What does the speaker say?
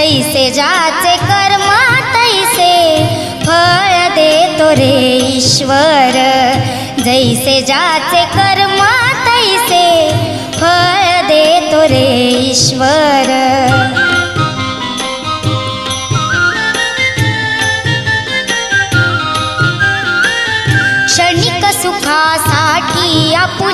ज्याचे कर्म तैसे फळ देतो रे ईश्वर. जैसे ज्याचे कर्म तैसे फळ देतो रे ईश्वर. क्षणिक सुखासाठी आपण